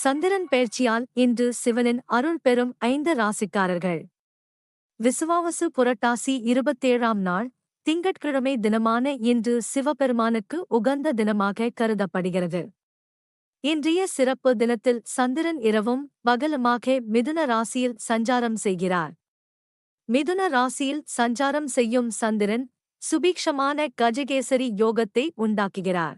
சந்திரன் பெயர்ச்சியால் இன்று சிவனின் அருள் பெறும் ஐந்து ராசிக்காரர்கள். விசுவாவசு புரட்டாசி இருபத்தேழாம் நாள் திங்கட்கிழமை தினமான இன்று சிவபெருமானுக்கு உகந்த தினமாக கருதப்படுகிறது. இன்றைய சிறப்பு தினத்தில் சந்திரன் இரவும் பகலுமாக மிதுன ராசியில் சஞ்சாரம் செய்கிறார். மிதுன ராசியில் சஞ்சாரம் செய்யும் சந்திரன் சுபீக்ஷமான கஜகேசரி யோகத்தை உண்டாக்குகிறார்.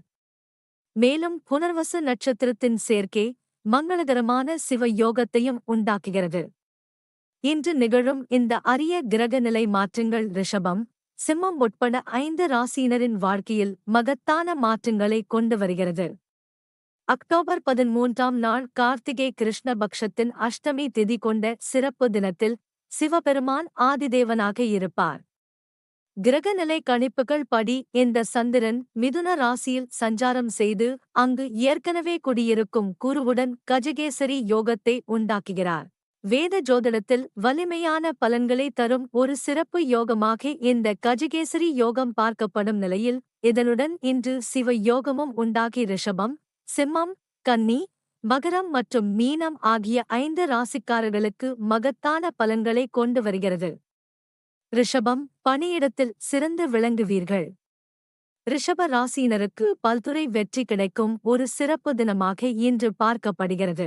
மேலும் புனர்வசு நட்சத்திரத்தின் சேர்க்கை மங்களகரமான சிவ யோகத்தையும் உண்டாக்குகிறது. இன்று நிகழும் இந்த அரிய கிரகநிலை மாற்றங்கள் ரிஷபம் சிம்மம் உட்பட ஐந்து ராசியினரின் வாழ்க்கையில் மகத்தான மாற்றங்களை கொண்டு வருகிறது. அக்டோபர் பதிமூன்றாம் நாள் கார்த்திகை கிருஷ்ணபக்ஷத்தின் அஷ்டமி திதி கொண்ட சிறப்பு தினத்தில் சிவபெருமான் ஆதிதேவனாக இருப்பார். கிரகநிலை கணிப்புகள் படி இந்த சந்திரன் மிதுன ராசியில் சஞ்சாரம் செய்து அங்கு ஏற்கனவே குடியிருக்கும் குருவுடன் கஜகேசரி யோகத்தை உண்டாக்குகிறார். வேத ஜோதிடத்தில் வலிமையான பலன்களை தரும் ஒரு சிறப்பு யோகமாக இந்த கஜகேசரி யோகம் பார்க்கப்படும் நிலையில் இதனுடன் இன்று சிவ யோகமும் உண்டாகி ரிஷபம் சிம்மம் கன்னி மகரம் மற்றும் மீனம் ஆகிய ஐந்து ராசிக்காரர்களுக்கு மகத்தான பலன்களை கொண்டு வருகிறது. ரிஷபம் பணியிடத்தில் சிறந்து விளங்குவீர்கள். ரிஷப ராசியினருக்கு பல்துறை வெற்றி கிடைக்கும் ஒரு சிறப்பு தினமாக இன்று பார்க்கப்படுகிறது.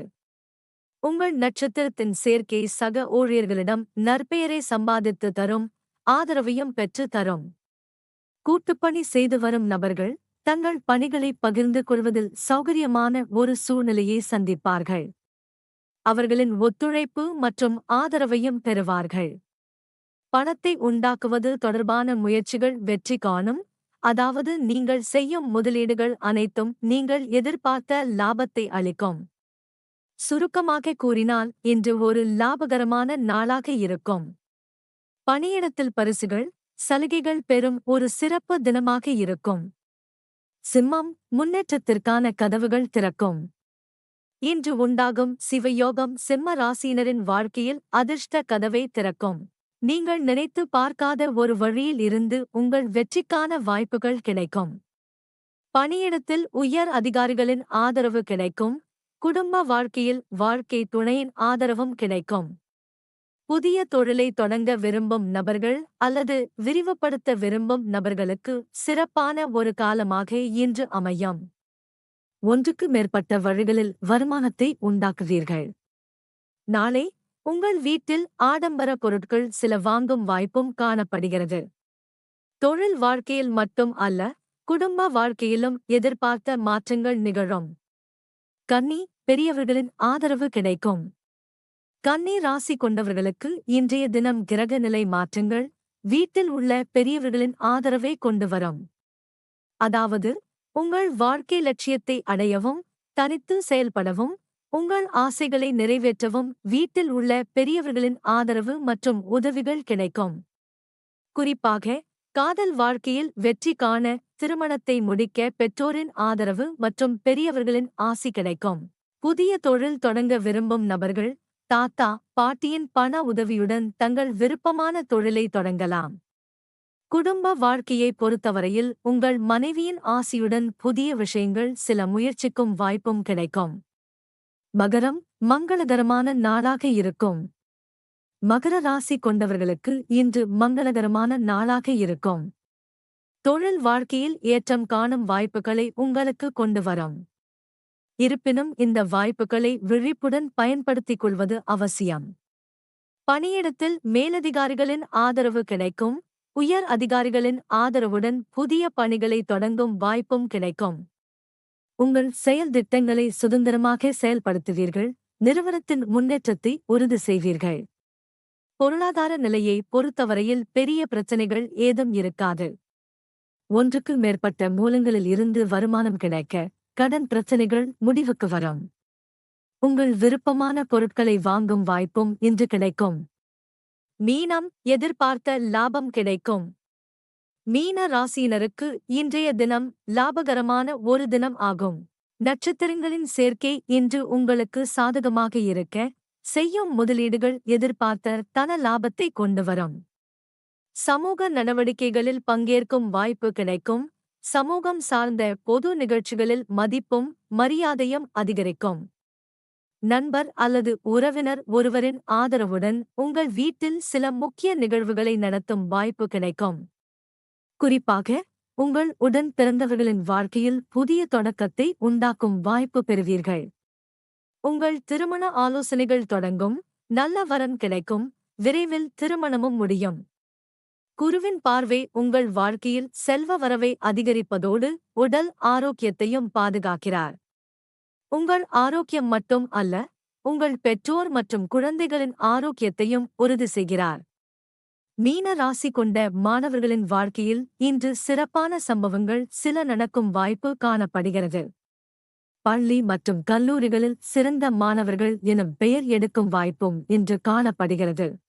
உங்கள் நட்சத்திரத்தின் சேர்க்கை சக ஊழியர்களிடம் நற்பெயரை சம்பாதித்து தரும் ஆதரவையும் பெற்று தரும். கூட்டுப்பணி செய்து வரும் நபர்கள் தங்கள் பணிகளை பகிர்ந்து கொள்வதில் சௌகரியமான ஒரு சூழ்நிலையை சந்திப்பார்கள். அவர்களின் ஒத்துழைப்பு மற்றும் ஆதரவையும் பெறுவார்கள். பணத்தை உண்டாக்குவது தொடர்பான முயற்சிகள் வெற்றி காணும். அதாவது நீங்கள் செய்யும் முதலீடுகள் அனைத்தும் நீங்கள் எதிர்பார்த்த லாபத்தை அளிக்கும். சுருக்கமாக கூறினால் இன்று ஒரு லாபகரமான நாளாக இருக்கும். பணியிடத்தில் பரிசுகள் சலுகைகள் பெறும் ஒரு சிறப்பு தினமாக இருக்கும். சிம்மம் முன்னேற்றத்திற்கான கதவுகள் திறக்கும். இன்று உண்டாகும் சிவயோகம் சிம்ம ராசியினரின் வாழ்க்கையில் அதிர்ஷ்ட கதவை திறக்கும். நீங்கள் நினைத்து பார்க்காத ஒரு வழியில் இருந்து உங்கள் வெற்றிக்கான வாய்ப்புகள் கிடைக்கும். பணியிடத்தில் உயர் அதிகாரிகளின் ஆதரவு கிடைக்கும். குடும்ப வாழ்க்கையில் வாழ்க்கை துணையின் ஆதரவும் கிடைக்கும். புதிய தொழிலை தொடங்க விரும்பும் நபர்கள் அல்லது விரிவுபடுத்த விரும்பும் நபர்களுக்கு சிறப்பான ஒரு காலமாக இன்று அமையும். ஒன்றுக்கு மேற்பட்ட வழிகளில் வருமானத்தை உண்டாக்குவீர்கள். நாளை உங்கள் வீட்டில் ஆடம்பர பொருட்கள் சில வாங்கும் வாய்ப்பும் காணப்படுகிறது. தொழில் வாழ்க்கையில் மட்டும் அல்ல குடும்ப வாழ்க்கையிலும் எதிர்பார்த்த மாற்றங்கள் நிகழும். கன்னி பெரியவர்களின் ஆதரவு கிடைக்கும். கன்னி ராசி கொண்டவர்களுக்கு இன்றைய தினம் கிரக நிலை மாற்றங்கள் வீட்டில் உள்ள பெரியவர்களின் ஆதரவை கொண்டு வரும். அதாவது உங்கள் வாழ்க்கை லட்சியத்தை அடையவும் தனித்து செயல்படவும் உங்கள் ஆசைகளை நிறைவேற்றவும் வீட்டில் உள்ள பெரியவர்களின் ஆதரவு மற்றும் உதவிகள் கிடைக்கும். குறிப்பாக காதல் வாழ்க்கையில் வெற்றி காண திருமணத்தை முடிக்க பெற்றோரின் ஆதரவு மற்றும் பெரியவர்களின் ஆசி கிடைக்கும். புதிய தொழில் தொடங்க விரும்பும் நபர்கள் தாத்தா பாட்டியின் பண உதவியுடன் தங்கள் விருப்பமான தொழிலை தொடங்கலாம். குடும்ப வாழ்க்கையை பொறுத்தவரையில் உங்கள் மனைவியின் ஆசியுடன் புதிய விஷயங்கள் சில முயற்சிக்கும் வாய்ப்பும் கிடைக்கும். மகரம் மங்களகரமான நாளாக இருக்கும். மகர ராசி கொண்டவர்களுக்கு இன்று மங்களகரமான நாளாக இருக்கும். தொழில் வாழ்க்கையில் ஏற்றம் காணும் வாய்ப்புகளை உங்களுக்கு கொண்டு வரும். இருப்பினும் இந்த வாய்ப்புகளை விழிப்புடன் பயன்படுத்திக் கொள்வது அவசியம். பணியிடத்தில் மேலதிகாரிகளின் ஆதரவு கிடைக்கும். உயர் அதிகாரிகளின் ஆதரவுடன் புதிய பணிகளை தொடங்கும் வாய்ப்பும் கிடைக்கும். உங்கள் செயல் திட்டங்களை சுதந்திரமாக செயல்படுத்துவீர்கள் நிறுவனத்தின் முன்னேற்றத்தை உறுதி செய்வீர்கள். பொருளாதார நிலையை பொறுத்தவரையில் பெரிய பிரச்சனைகள் ஏதும் இருக்காது. ஒன்றுக்கு மேற்பட்ட மூலங்களில் இருந்து வருமானம் கிடைக்க கடன் பிரச்சனைகள் முடிவுக்கு வரும். உங்கள் விருப்பமான பொருட்களை வாங்கும் வாய்ப்பும் இன்று கிடைக்கும். மீனம் எதிர்பார்த்த லாபம் கிடைக்கும். மீன ராசியினருக்கு இன்றைய தினம் லாபகரமான ஒரு தினம் ஆகும். நட்சத்திரங்களின் சேர்க்கை இன்று உங்களுக்கு சாதகமாக இருக்க செய்யும் முதலீடுகள் எதிர்பார்த்த தன லாபத்தை கொண்டு வரும். சமூக நடவடிக்கைகளில் பங்கேற்கும் வாய்ப்பு கிடைக்கும். சமூகம் சார்ந்த பொது நிகழ்ச்சிகளில் மதிப்பும் மரியாதையும் அதிகரிக்கும். நண்பர் அல்லது உறவினர் ஒருவரின் ஆதரவுடன் உங்கள் வீட்டில் சில முக்கிய நிகழ்வுகளை நடத்தும் வாய்ப்பு கிடைக்கும். குறிப்பாக உங்கள் உடன் பிறந்தவர்களின் வாழ்க்கையில் புதிய தொடக்கத்தை உண்டாக்கும் வாய்ப்பு பெறுவீர்கள். உங்கள் திருமண ஆலோசனைகள் தொடங்கும் நல்ல வரன் கிடைக்கும் விரைவில் திருமணமும் முடியும். குருவின் பார்வை உங்கள் வாழ்க்கையில் செல்வ வரவை அதிகரிப்பதோடு உடல் ஆரோக்கியத்தையும் பாதுகாக்கிறார். உங்கள் ஆரோக்கியம் மட்டும் அல்ல உங்கள் பெற்றோர் மற்றும் குழந்தைகளின் ஆரோக்கியத்தையும் உறுதி செய்கிறார். மீன ராசி கொண்ட மாணவர்களின் வாழ்க்கையில் இன்று சிறப்பான சம்பவங்கள் சில நடக்கும் வாய்ப்பு காணப்படுகிறது. பள்ளி மற்றும் கல்லூரிகளில் சிறந்த மாணவர்கள் எனும் பெயர் எடுக்கும் வாய்ப்பும் இன்று காணப்படுகிறது.